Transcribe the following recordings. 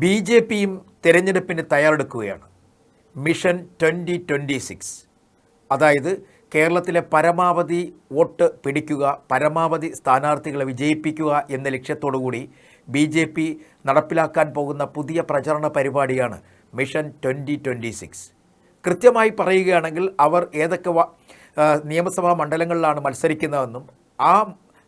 B J പിയും തിരഞ്ഞെടുപ്പിന് തയ്യാറെടുക്കുകയാണ്. Mission twenty twenty six. അതായത് കേരളത്തിലെ പരമാവധി വോട്ട് പിടിക്കുക പരമാവധി സ്ഥാനാർത്ഥികളെ വിജയിപ്പിക്കുക എന്ന ലക്ഷ്യത്തോടു കൂടി ബി ജെ പി നടപ്പിലാക്കാൻ പോകുന്ന പുതിയ പ്രചരണ പരിപാടിയാണ് മിഷൻ ട്വന്റി ട്വന്റി സിക്സ്. കൃത്യമായി പറയുകയാണെങ്കിൽ അവർ ഏതൊക്കെ നിയമസഭാ മണ്ഡലങ്ങളിലാണ് മത്സരിക്കുന്നതെന്നും ആ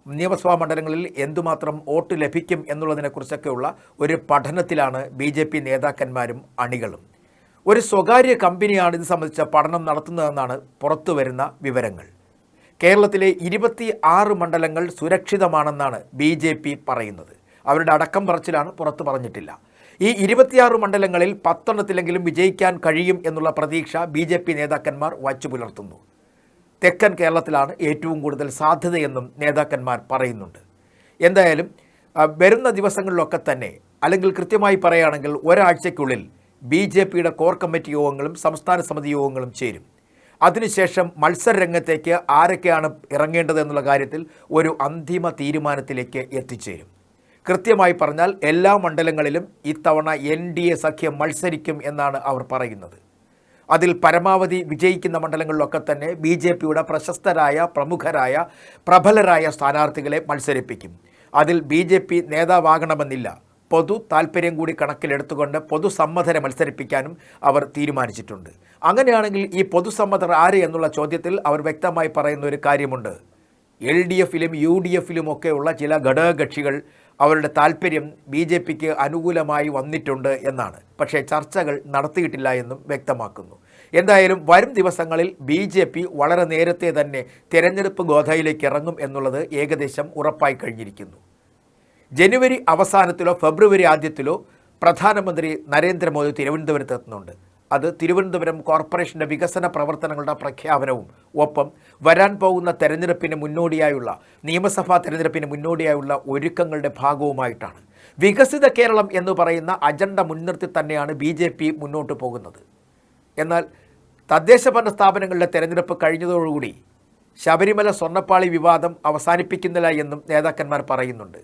നിയമസഭാ മണ്ഡലങ്ങളിൽ എന്തുമാത്രം വോട്ട് ലഭിക്കും എന്നുള്ളതിനെക്കുറിച്ചൊക്കെയുള്ള ഒരു പഠനത്തിലാണ് ബി ജെ പി നേതാക്കന്മാരും അണികളും. ഒരു സ്വകാര്യ കമ്പനിയാണ് ഇത് സംബന്ധിച്ച പഠനം നടത്തുന്നതെന്നാണ് പുറത്തു വരുന്ന വിവരങ്ങൾ. കേരളത്തിലെ ഇരുപത്തി ആറ് മണ്ഡലങ്ങൾ സുരക്ഷിതമാണെന്നാണ് ബി ജെ പി പറയുന്നത്. അവരുടെ അടക്കം പറച്ചിലാണ് പുറത്തു പറഞ്ഞിട്ടില്ല. ഈ ഇരുപത്തിയാറ് മണ്ഡലങ്ങളിൽ പത്തെണ്ണത്തിലെങ്കിലും വിജയിക്കാൻ കഴിയും എന്നുള്ള പ്രതീക്ഷ ബി നേതാക്കന്മാർ വച്ചു പുലർത്തുന്നു തെക്കൻ കേരളത്തിലാണ് ഏറ്റവും കൂടുതൽ സാധ്യതയെന്നും നേതാക്കന്മാർ പറയുന്നുണ്ട്. എന്തായാലും വരുന്ന ദിവസങ്ങളിലൊക്കെ തന്നെ അല്ലെങ്കിൽ കൃത്യമായി പറയുകയാണെങ്കിൽ ഒരാഴ്ചയ്ക്കുള്ളിൽ ബി ജെ പിയുടെ കോർ കമ്മിറ്റി യോഗങ്ങളും സംസ്ഥാന സമിതി യോഗങ്ങളും ചേരും. അതിനുശേഷം മത്സരരംഗത്തേക്ക് ആരൊക്കെയാണ് ഇറങ്ങേണ്ടത് എന്നുള്ള കാര്യത്തിൽ ഒരു അന്തിമ തീരുമാനത്തിലേക്ക് എത്തിച്ചേരും. കൃത്യമായി പറഞ്ഞാൽ എല്ലാ മണ്ഡലങ്ങളിലും ഇത്തവണ എൻ സഖ്യം മത്സരിക്കും എന്നാണ് അവർ പറയുന്നത്. അതിൽ പരമാവധി വിജയിക്കുന്ന മണ്ഡലങ്ങളിലൊക്കെ തന്നെ ബി ജെ പിയുടെ പ്രശസ്തരായ പ്രമുഖരായ പ്രബലരായ സ്ഥാനാർത്ഥികളെ മത്സരിപ്പിക്കും. അതിൽ ബി ജെ പി നേതാവാകണമെന്നില്ല. പൊതു താല്പര്യം കൂടി കണക്കിലെടുത്തുകൊണ്ട് പൊതുസമ്മതരെ മത്സരിപ്പിക്കാനും അവർ തീരുമാനിച്ചിട്ടുണ്ട്. അങ്ങനെയാണെങ്കിൽ ഈ പൊതുസമ്മതർ ആര് എന്നുള്ള ചോദ്യത്തിൽ അവർ വ്യക്തമായി പറയുന്ന ഒരു കാര്യമുണ്ട്. എൽ ഡി എഫിലും യു ഡി എഫിലും ഒക്കെയുള്ള ചില ഘടകകക്ഷികൾ അവരുടെ താല്പര്യം ബി ജെ പിക്ക് അനുകൂലമായി വന്നിട്ടുണ്ട് എന്നാണ്. പക്ഷേ ചർച്ചകൾ നടത്തിയിട്ടില്ല എന്നും വ്യക്തമാക്കുന്നു. എന്തായാലും വരും ദിവസങ്ങളിൽ ബി ജെ പി വളരെ നേരത്തെ തന്നെ തിരഞ്ഞെടുപ്പ് ഗോധയിലേക്ക് ഇറങ്ങും എന്നുള്ളത് ഏകദേശം ഉറപ്പായി കഴിഞ്ഞിരിക്കുന്നു. ജനുവരി അവസാനത്തിലോ ഫെബ്രുവരി ആദ്യത്തിലോ പ്രധാനമന്ത്രി നരേന്ദ്രമോദി തിരുവനന്തപുരത്ത് എത്തുന്നുണ്ട്. അത് തിരുവനന്തപുരം കോർപ്പറേഷന്റെ വികസന പ്രവർത്തനങ്ങളുടെ പ്രഖ്യാപനവും. ഒപ്പം വരാൻ പോകുന്ന തെരഞ്ഞെടുപ്പിന് മുന്നോടിയായുള്ള നിയമസഭാ തെരഞ്ഞെടുപ്പിന് മുന്നോടിയായുള്ള ഒരുക്കങ്ങളുടെ ഭാഗവുമായിട്ടാണ്. വികസിത കേരളം എന്ന് പറയുന്ന അജണ്ട മുൻനിർത്തി തന്നെയാണ് ബി ജെ പി മുന്നോട്ട് പോകുന്നത്. എന്നാൽ തദ്ദേശ ഭരണ സ്ഥാപനങ്ങളുടെ തെരഞ്ഞെടുപ്പ് കഴിഞ്ഞതോടുകൂടി ശബരിമല സ്വർണപ്പാളി വിവാദം അവസാനിപ്പിക്കുന്നില്ല എന്നും നേതാക്കന്മാർ പറയുന്നുണ്ട്.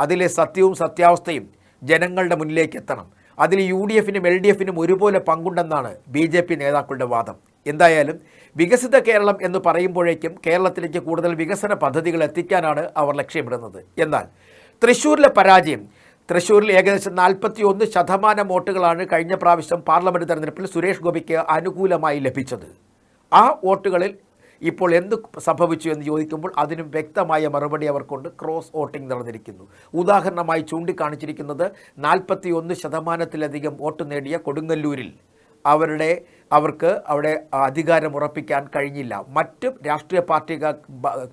അതിലെ സത്യവും സത്യാവസ്ഥയും ജനങ്ങളുടെ മുന്നിലേക്ക് എത്തണം. അതിൽ യു ഡി എഫിനും എൽ ഡി എഫിനും ഒരുപോലെ പങ്കുണ്ടെന്നാണ് ബി ജെ പി നേതാക്കളുടെ വാദം. എന്തായാലും വികസിത കേരളം എന്ന് പറയുമ്പോഴേക്കും കേരളത്തിലേക്ക് കൂടുതൽ വികസന പദ്ധതികൾ എത്തിക്കാനാണ് അവർ ലക്ഷ്യമിടുന്നത്. എന്നാൽ തൃശ്ശൂരിലെ പരാജയം തൃശ്ശൂരിൽ ഏകദേശം നാൽപ്പത്തി ഒന്ന് ശതമാനം വോട്ടുകളാണ് കഴിഞ്ഞ പ്രാവശ്യം പാർലമെന്റ് തെരഞ്ഞെടുപ്പിൽ സുരേഷ് ഗോപിക്ക് അനുകൂലമായി ലഭിച്ചത്. ആ വോട്ടുകളിൽ ഇപ്പോൾ എന്ത് സംഭവിച്ചു എന്ന് ചോദിക്കുമ്പോൾ അതിനും വ്യക്തമായ മറുപടി അവർക്കുണ്ട്. ക്രോസ് വോട്ടിംഗ് നടന്നിരിക്കുന്നു. ഉദാഹരണമായി ചൂണ്ടിക്കാണിച്ചിരിക്കുന്നത് നാൽപ്പത്തി ഒന്ന് ശതമാനത്തിലധികം വോട്ട് നേടിയ കൊടുങ്ങല്ലൂരിൽ അവരുടെ അവർക്ക് അവിടെ അധികാരം ഉറപ്പിക്കാൻ കഴിഞ്ഞില്ല. മറ്റ് രാഷ്ട്രീയ പാർട്ടികൾ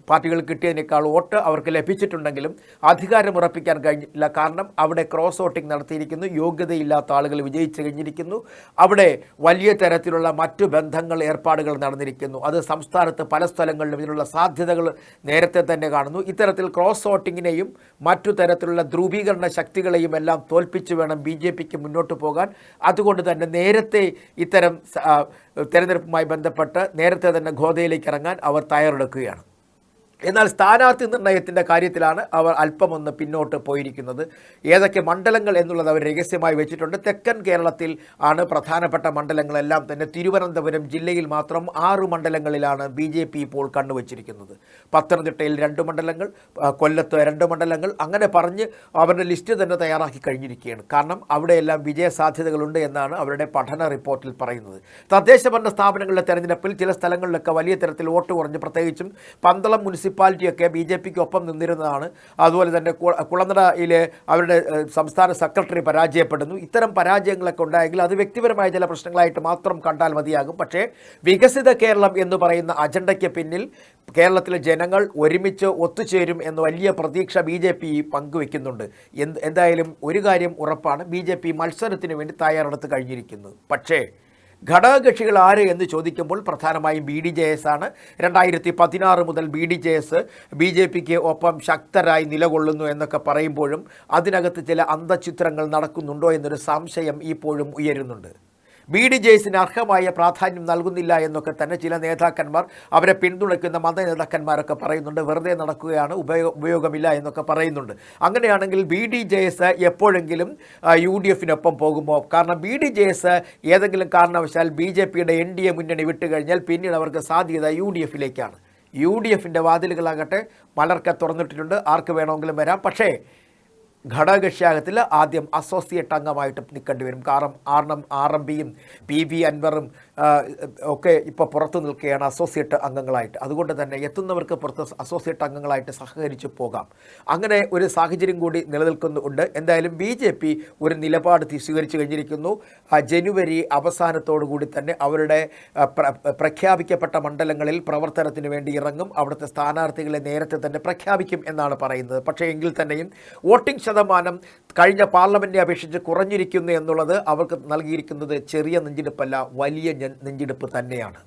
പാർട്ടികൾ കിട്ടിയതിനേക്കാൾ വോട്ട് അവർക്ക് ലഭിച്ചിട്ടുണ്ടെങ്കിലും അധികാരം ഉറപ്പിക്കാൻ കഴിഞ്ഞില്ല. കാരണം അവിടെ ക്രോസ് വോട്ടിംഗ് നടത്തിയിരിക്കുന്നു. യോഗ്യതയില്ലാത്ത ആളുകൾ വിജയിച്ചു കഴിഞ്ഞിരിക്കുന്നു. അവിടെ വലിയ തരത്തിലുള്ള മറ്റു ബന്ധങ്ങൾ ഏർപ്പാടുകൾ നടന്നിരിക്കുന്നു. അത് സംസ്ഥാനത്ത് പല സ്ഥലങ്ങളിലും ഇതിനുള്ള സാധ്യതകൾ നേരത്തെ തന്നെ കാണുന്നു. ഇത്തരത്തിൽ ക്രോസ് വോട്ടിങ്ങിനെയും മറ്റു തരത്തിലുള്ള ധ്രുവീകരണ ശക്തികളെയും എല്ലാം തോൽപ്പിച്ചു വേണം ബി മുന്നോട്ട് പോകാൻ. അതുകൊണ്ട് തന്നെ നേരത്തെ ഇത്തരം തെരഞ്ഞെടുപ്പുമായി ബന്ധപ്പെട്ട് നേരത്തെ തന്നെ ഗോതയിലേക്ക് ഇറങ്ങാൻ അവർ തയ്യാറെടുക്കുകയാണ്. എന്നാൽ സ്ഥാനാർത്ഥി നിർണയത്തിന്റെ കാര്യത്തിലാണ് അവർ അല്പമൊന്ന് പിന്നോട്ട് പോയിരിക്കുന്നത്. ഏതൊക്കെ മണ്ഡലങ്ങൾ എന്നുള്ളത് അവർ രഹസ്യമായി വെച്ചിട്ടുണ്ട്. തെക്കൻ കേരളത്തിൽ ആണ് പ്രധാനപ്പെട്ട മണ്ഡലങ്ങളെല്ലാം തന്നെ. തിരുവനന്തപുരം ജില്ലയിൽ മാത്രം ആറ് മണ്ഡലങ്ങളിലാണ് ബി ജെ പി ഇപ്പോൾ കണ്ണുവച്ചിരിക്കുന്നത്. പത്തനംതിട്ടയിൽ രണ്ട് മണ്ഡലങ്ങൾ കൊല്ലത്ത് രണ്ട് മണ്ഡലങ്ങൾ. അങ്ങനെ പറഞ്ഞ് അവരുടെ ലിസ്റ്റ് തന്നെ തയ്യാറാക്കി കഴിഞ്ഞിരിക്കുകയാണ്. കാരണം അവിടെയെല്ലാം വിജയ സാധ്യതകളുണ്ട് എന്നാണ് അവരുടെ പഠന റിപ്പോർട്ടിൽ പറയുന്നത്. തദ്ദേശ ഭരണ സ്ഥാപനങ്ങളുടെ തെരഞ്ഞെടുപ്പിൽ ചില സ്ഥലങ്ങളിലൊക്കെ വലിയ തരത്തിൽ വോട്ട് കുറഞ്ഞ് പ്രത്യേകിച്ചും പന്തളം മുനിസിപ്പാലിറ്റിയൊക്കെ ബി ജെ പിക്ക് ഒപ്പം നിന്നിരുന്നതാണ്. അതുപോലെ തന്നെ കുളനടയിലെ അവരുടെ സംസ്ഥാന സെക്രട്ടറി പരാജയപ്പെടുന്നു. ഇത്തരം പരാജയങ്ങളൊക്കെ ഉണ്ടായെങ്കിൽ അത് വ്യക്തിപരമായ ചില പ്രശ്നങ്ങളായിട്ട് മാത്രം കണ്ടാൽ മതിയാകും. പക്ഷേ വികസിത കേരളം എന്ന് പറയുന്ന അജണ്ടയ്ക്ക് പിന്നിൽ കേരളത്തിലെ ജനങ്ങൾ ഒരുമിച്ച് ഒത്തുചേരും എന്ന വലിയ പ്രതീക്ഷ ബി ജെ പി പങ്കുവെക്കുന്നുണ്ട്. എന്ത് എന്തായാലും ഒരു കാര്യം ഉറപ്പാണ്. ബി ജെ പി മത്സരത്തിന് വേണ്ടി തയ്യാറെടുത്ത് കഴിഞ്ഞിരിക്കുന്നത് പക്ഷേ ഘടകകക്ഷികൾ ആര് എന്ന് ചോദിക്കുമ്പോൾ പ്രധാനമായും ബി ഡി ജെ എസ് ആണ്. രണ്ടായിരത്തി പതിനാറ് മുതൽ B D J S B J പിക്ക് ഒപ്പം ശക്തരായി നിലകൊള്ളുന്നു എന്നൊക്കെ പറയുമ്പോഴും അതിനകത്ത് ചില അന്തചിത്രങ്ങൾ നടക്കുന്നുണ്ടോ എന്നൊരു സംശയം ഇപ്പോഴും ഉയരുന്നുണ്ട്. ബി ഡി ജെയ്സിന് അർഹമായ പ്രാധാന്യം നൽകുന്നില്ല എന്നൊക്കെ തന്നെ ചില നേതാക്കന്മാർ അവരെ പിന്തുണയ്ക്കുന്ന മത നേതാക്കന്മാരൊക്കെ പറയുന്നുണ്ട്. വെറുതെ നടക്കുകയാണ് ഉപയോഗ ഉപയോഗമില്ല എന്നൊക്കെ പറയുന്നുണ്ട്. അങ്ങനെയാണെങ്കിൽ ബി ഡി ജെ എസ് എപ്പോഴെങ്കിലും യു ഡി എഫിനൊപ്പം പോകുമോ? കാരണം ബി ഡി ജെ എസ് ഏതെങ്കിലും കാരണവശാൽ ബി ജെ പിയുടെ എൻ ഡി എ മുന്നണി വിട്ടുകഴിഞ്ഞാൽ പിന്നീട് അവർക്ക് സാധ്യത യു ഡി എഫിലേക്കാണ്. യു ഡി എഫിന്റെ വാതിലുകളാകട്ടെ പലർക്ക് തുറന്നിട്ടിട്ടുണ്ട്. ആർക്ക് വേണമെങ്കിലും വരാം. പക്ഷേ ഘടകകക്ഷിയാകത്തിൽ ആദ്യം അസോസിയേറ്റ് അംഗമായിട്ട് നിൽക്കേണ്ടി വരും. കാരണം ആർ എം ആർ എം പിയും പി വി അൻവറും ഒക്കെ ഇപ്പോൾ പുറത്തു നിൽക്കുകയാണ് അസോസിയേറ്റ് അംഗങ്ങളായിട്ട്. അതുകൊണ്ട് തന്നെ എത്തുന്നവർക്ക് പുറത്ത് അസോസിയേറ്റ് അംഗങ്ങളായിട്ട് സഹകരിച്ച് പോകാം. അങ്ങനെ ഒരു സാഹചര്യം കൂടി നിലനിൽക്കുന്നുണ്ട്. എന്തായാലും ബി ജെ പി ഒരു നിലപാട് സ്വീകരിച്ചു കഴിഞ്ഞിരിക്കുന്നു. ജനുവരി അവസാനത്തോടു കൂടി തന്നെ അവരുടെ പ്രഖ്യാപിക്കപ്പെട്ട മണ്ഡലങ്ങളിൽ പ്രവർത്തനത്തിന് വേണ്ടി ഇറങ്ങും. അവിടുത്തെ സ്ഥാനാർത്ഥികളെ നേരത്തെ തന്നെ പ്രഖ്യാപിക്കും എന്നാണ് പറയുന്നത്. പക്ഷേ എങ്കിൽ തന്നെയും വോട്ടിംഗ് ശതമാനം കഴിഞ്ഞ പാർലമെന്റിനെ അപേക്ഷിച്ച് കുറഞ്ഞിരിക്കുന്നു എന്നുള്ളത് അവർക്ക് നൽകിയിരിക്കുന്നത് ചെറിയ നെഞ്ചിടിപ്പല്ല വലിയ നെഞ്ചെടുപ്പ് തന്നെയാണ്.